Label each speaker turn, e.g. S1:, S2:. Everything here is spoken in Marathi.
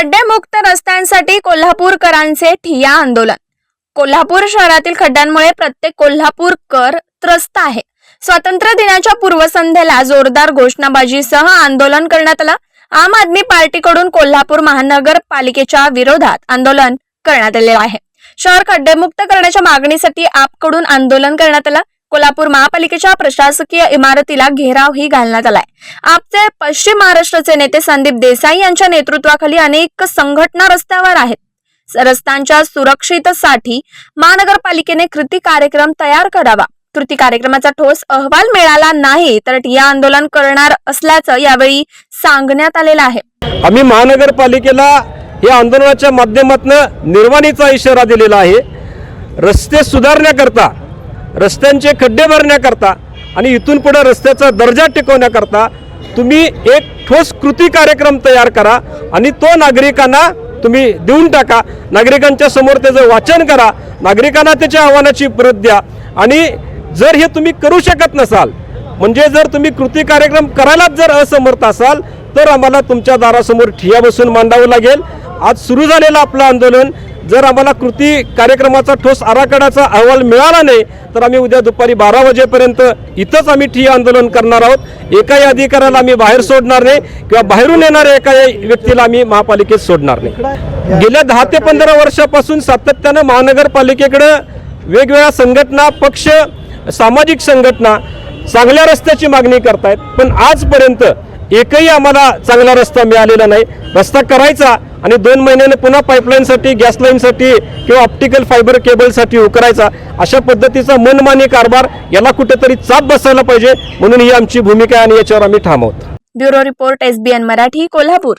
S1: खड्डेमुक्त रस्त्यांसाठी कोल्हापूरकरांचे ठिया आंदोलन. कोल्हापूर शहरातील खड्ड्यांमुळे प्रत्येक कोल्हापूरकर त्रस्त आहे. स्वातंत्र्य दिनाच्या पूर्वसंध्येला जोरदार घोषणाबाजीसह आंदोलन करण्यात आलं. आम आदमी पार्टीकडून कोल्हापूर महानगरपालिकेच्या विरोधात आंदोलन करण्यात आलेलं आहे. शहर खड्डेमुक्त करण्याच्या मागणीसाठी आपकडून आंदोलन करण्यात आलं. कोल्हापूर महापालिकेच्या प्रशासकीय इमारतीला घेरावही घालण्यात आलाय. आपचे पश्चिम महाराष्ट्राचे नेते संदीप देसाई यांच्या नेतृत्वाखाली अनेक संघटना रस्त्यावर आहेत. रस्त्यांच्या सुरक्षितसाठी महानगरपालिकेने कृती कार्यक्रम तयार करावा. कृती कार्यक्रमाचा ठोस अहवाल मिळाला नाही तर ठिया आंदोलन करणार असल्याचं यावेळी सांगण्यात आलेलं आहे.
S2: आम्ही महानगरपालिकेला या आंदोलनाच्या माध्यमातून निर्वाणीचा इशारा दिलेला आहे. रस्ते सुधारण्याकरता रस्त्यांचे खड्डे भरण्याकरता आणि इथून पुढे रस्त्याचा दर्जा टिकवण्याकरता तुम्ही एक ठोस कृती कार्यक्रम तयार करा आणि तो नागरिकांना तुम्ही देऊन टाका. नागरिकांच्या समोर त्याचं वाचन करा. नागरिकांना त्याच्या आव्हानाची परत द्या. आणि जर हे तुम्ही करू शकत नसाल म्हणजे जर तुम्ही कृती कार्यक्रम करायलाच जर असमर्थ असाल तर आम्हाला तुमच्या दारासमोर ठिया बसून मांडावं लागेल. आज सुरू झालेलं आपलं आंदोलन जर आम्हाला कृती कार्यक्रमाचा ठोस आराखड्याचा अहवाल मिळाला नाही तर आम्ही उद्या दुपारी बारा वाजेपर्यंत इथंच आम्ही ठिय्या आंदोलन करणार आहोत. एकाही अधिकाऱ्याला आम्ही बाहेर सोडणार नाही किंवा बाहेरून येणाऱ्या एकाही व्यक्तीला आम्ही महापालिकेत सोडणार नाही. गेल्या दहा ते पंधरा वर्षापासून सातत्यानं महानगरपालिकेकडं वेगवेगळ्या संघटना पक्ष सामाजिक संघटना चांगल्या रस्त्याची मागणी करतायत. पण आजपर्यंत एकही आम्हाला चांगला रस्ता मिळालेला नाही. रस्ता करायचा आणि दोन महिन्याने पुन्हा पाईपलाईनसाठी गॅस लाईनसाठी किंवा ऑप्टिकल फायबर केबलसाठी उकरायचा अशा पद्धतीचा मनमानी कारभार याला कुठेतरी चाप बसायला पाहिजे. म्हणून ही आमची भूमिका आणि याच्यावर आम्ही ठाम
S1: bureau report SBN Marathi Kolhapur.